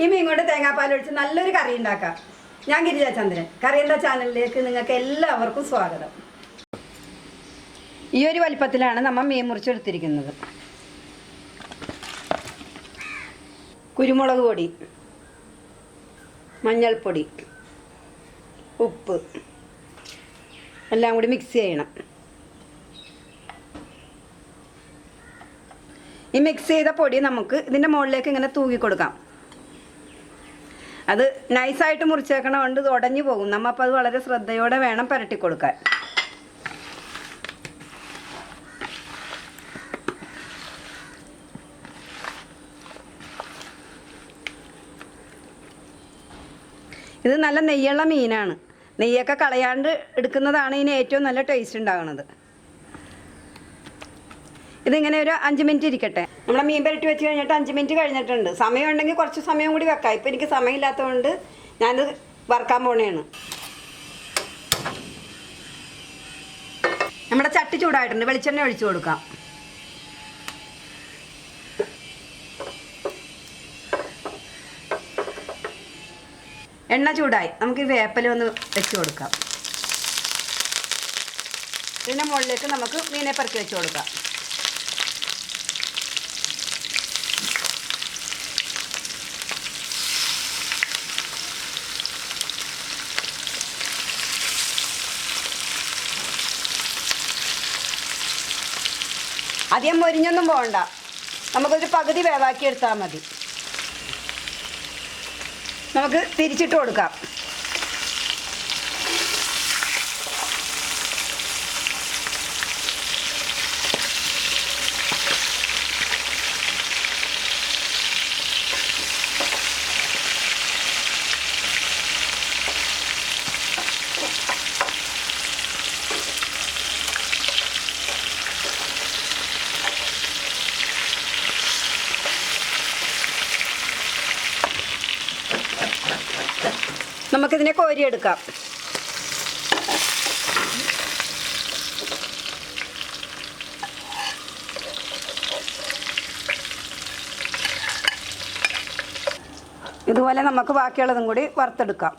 ഈ മീൻ കൊണ്ട് തേങ്ങാപ്പാൽ ഒഴിച്ച് നല്ലൊരു കറി ഉണ്ടാക്കാം. ഞാൻ ഗിരിജ ചന്ദ്രൻ എന്താ ചാനലിലേക്ക് നിങ്ങൾക്ക് എല്ലാവർക്കും സ്വാഗതം. ഈ ഒരു വലിപ്പത്തിലാണ് നമ്മൾ മീൻ മുറിച്ചെടുത്തിരിക്കുന്നത്. കുരുമുളക് പൊടി മഞ്ഞൾപ്പൊടി ഉപ്പ് എല്ലാം കൂടി മിക്സ് ചെയ്യണം. ഈ മിക്സ് ചെയ്ത പൊടി നമുക്ക് ഇതിന്റെ മുകളിലേക്ക് ഇങ്ങനെ തൂക്കി കൊടുക്കാം അത് നൈസായിട്ട് മുറിച്ചേക്കണ കൊണ്ട് ഇത് ഉടഞ്ഞു പോകും. നമ്മൾ അപ്പോൾ അത് വളരെ ശ്രദ്ധയോടെ വേണം പുരട്ടി കൊടുക്കാൻ. ഇത് നല്ല നെയ്യുള്ള മീനാണ്. നെയ്യൊക്കെ കളയാണ്ട് എടുക്കുന്നതാണ് ഇതിന് ഏറ്റവും നല്ല ടേസ്റ്റ് ഉണ്ടാകുന്നത് ഇതിങ്ങനെ ഒരു അഞ്ച് മിനിറ്റ് ഇരിക്കട്ടെ. നമ്മളെ മീൻ പുരട്ടി വെച്ച് കഴിഞ്ഞിട്ട് അഞ്ച് മിനിറ്റ് കഴിഞ്ഞിട്ടുണ്ട്. സമയം ഉണ്ടെങ്കിൽ കുറച്ച് സമയം കൂടി വെക്കാം. ഇപ്പം എനിക്ക് സമയമില്ലാത്തതുകൊണ്ട് ഞാനത് വറുക്കാൻ പോണേണ്. നമ്മുടെ ചട്ടി ചൂടായിട്ടുണ്ട്. വെളിച്ചെണ്ണ ഒഴിച്ചു കൊടുക്കാം. എണ്ണ ചൂടായി. നമുക്ക് വേപ്പല ഒന്ന് വെച്ച് കൊടുക്കാം. ഇതിന്റെ മുകളിലേക്ക് നമുക്ക് മീനെ പെറുക്കി വെച്ച് കൊടുക്കാം. അധികം മൊരിഞ്ഞൊന്നും പോകണ്ട. നമുക്കൊരു പകുതി വേവാക്കി എടുത്താൽ മതി. നമുക്ക് തിരിച്ചിട്ട് കൊടുക്കാം. നമുക്കിതിനെ കോരിയെടുക്കാം. ഇതുപോലെ നമുക്ക് ബാക്കിയുള്ളതും കൂടി വറുത്തെടുക്കാം.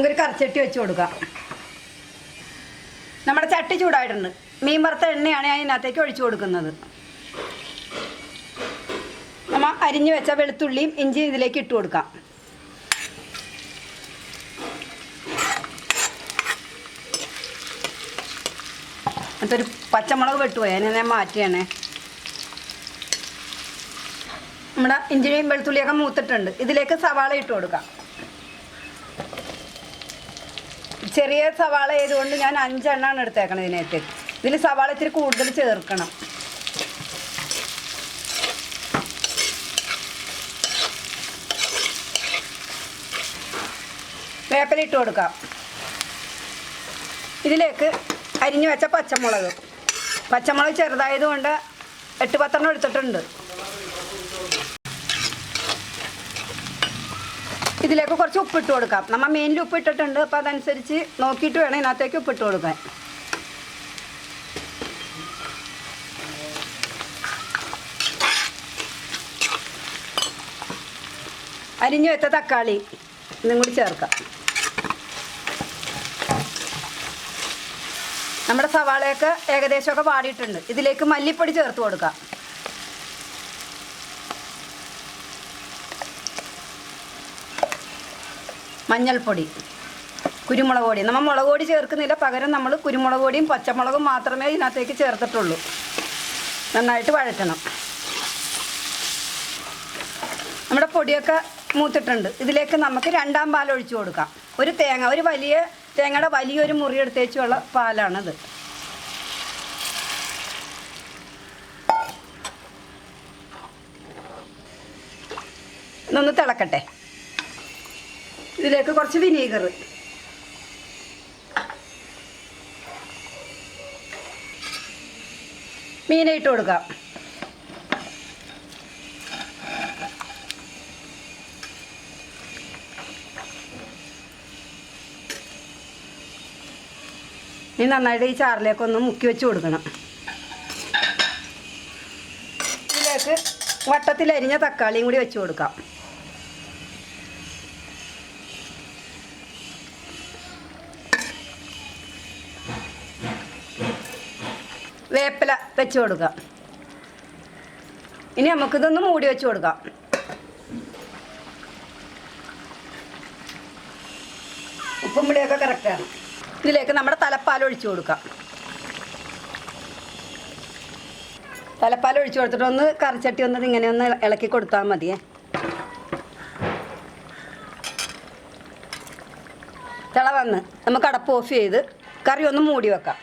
നമുക്കൊരു കറിച്ചട്ടി വെച്ച് കൊടുക്കാം. നമ്മുടെ ചട്ടി ചൂടായിട്ടുണ്ട്. മീൻ വറുത്ത എണ്ണയാണ് ഞാൻ ഇതിനകത്തേക്ക് ഒഴിച്ചു കൊടുക്കുന്നത്. നമ്മ അരിഞ്ഞു വെച്ച വെളുത്തുള്ളിയും ഇഞ്ചിയും ഇതിലേക്ക് ഇട്ട് കൊടുക്കാം. എന്നിട്ടൊരു പച്ചമുളക് വെട്ടുപോയി അതിനെ ഞാൻ മാറ്റിയാണേ. നമ്മുടെ ഇഞ്ചിയും വെളുത്തുള്ളിയൊക്കെ മൂത്തിട്ടുണ്ട്. ഇതിലേക്ക് സവാള ഇട്ട് കൊടുക്കാം. ചെറിയ സവാള ആയതുകൊണ്ട് ഞാൻ അഞ്ചെണ്ണമാണ് എടുത്തേക്കണത് ഇതിനകത്ത്. ഇതിൽ സവാള ഇത്തിരി കൂടുതൽ ചേർക്കണം. വേപ്പലിട്ട് കൊടുക്കാം. ഇതിലേക്ക് അരിഞ്ഞു വെച്ച പച്ചമുളക്. പച്ചമുളക് ചെറുതായതുകൊണ്ട് എട്ട് പത്തെണ്ണം എടുത്തിട്ടുണ്ട്. ഇതിലേക്ക് കുറച്ച് ഉപ്പിട്ട് കൊടുക്കാം. നമ്മൾ മെയിനിൽ ഉപ്പിട്ടിട്ടുണ്ട്. അപ്പോൾ അതനുസരിച്ച് നോക്കിയിട്ട് വേണം ഇതിനകത്തേക്ക് ഉപ്പിട്ട് കൊടുക്കാൻ. അരിഞ്ഞു വെച്ച തക്കാളി ഇതും കൂടി ചേർക്കാം. നമ്മുടെ സവാളയൊക്കെ ഏകദേശമൊക്കെ വാടിയിട്ടുണ്ട്. ഇതിലേക്ക് മല്ലിപ്പൊടി ചേർത്ത് കൊടുക്കാം. മഞ്ഞൾപ്പൊടി കുരുമുളക് പൊടി. നമ്മൾ മുളക് പൊടി ചേർക്കുന്നില്ല പകരം നമ്മൾ കുരുമുളക് പൊടിയും പച്ചമുളകും മാത്രമേ ഇതിനകത്തേക്ക് ചേർത്തിട്ടുള്ളൂ. നന്നായിട്ട് വഴറ്റണം. നമ്മുടെ പൊടിയൊക്കെ മൂത്തിട്ടുണ്ട്. ഇതിലേക്ക് നമുക്ക് രണ്ടാം പാൽ ഒഴിച്ചു കൊടുക്കാം. ഒരു തേങ്ങ ഒരു വലിയ തേങ്ങയുടെ വലിയൊരു മുറി എടുത്തേച്ചുള്ള പാലാണത്. ഇതൊന്ന് തിളക്കട്ടെ. ഇതിലേക്ക് കുറച്ച് വിനീഗർ. മീനായിട്ട് കൊടുക്കാം. ഇനി നന്നായിട്ട് ഈ ചാറിലേക്കൊന്ന് മുക്കി വെച്ച് കൊടുക്കണം. ഇതിലേക്ക് വട്ടത്തിലരിഞ്ഞ തക്കാളിയും കൂടി വെച്ച് കൊടുക്കാം. വേപ്പില വെച്ച് കൊടുക്കാം. ഇനി നമുക്കിതൊന്ന് മൂടി വെച്ച് കൊടുക്കാം. ഉപ്പും പുളിയൊക്കെ കറക്റ്റാണ് ഇതിലേക്ക് നമ്മുടെ തലപ്പാൽ ഒഴിച്ചു കൊടുക്കാം. തലപ്പാൽ ഒഴിച്ചു കൊടുത്തിട്ട് ഒന്ന് കറിച്ചട്ടി ഒന്ന് ഇങ്ങനെ ഒന്ന് ഇളക്കി കൊടുത്താൽ മതിയേ. തിള വന്ന് നമുക്ക് അടപ്പ് ഓഫ് ചെയ്ത് കറി ഒന്ന് മൂടി വെക്കാം.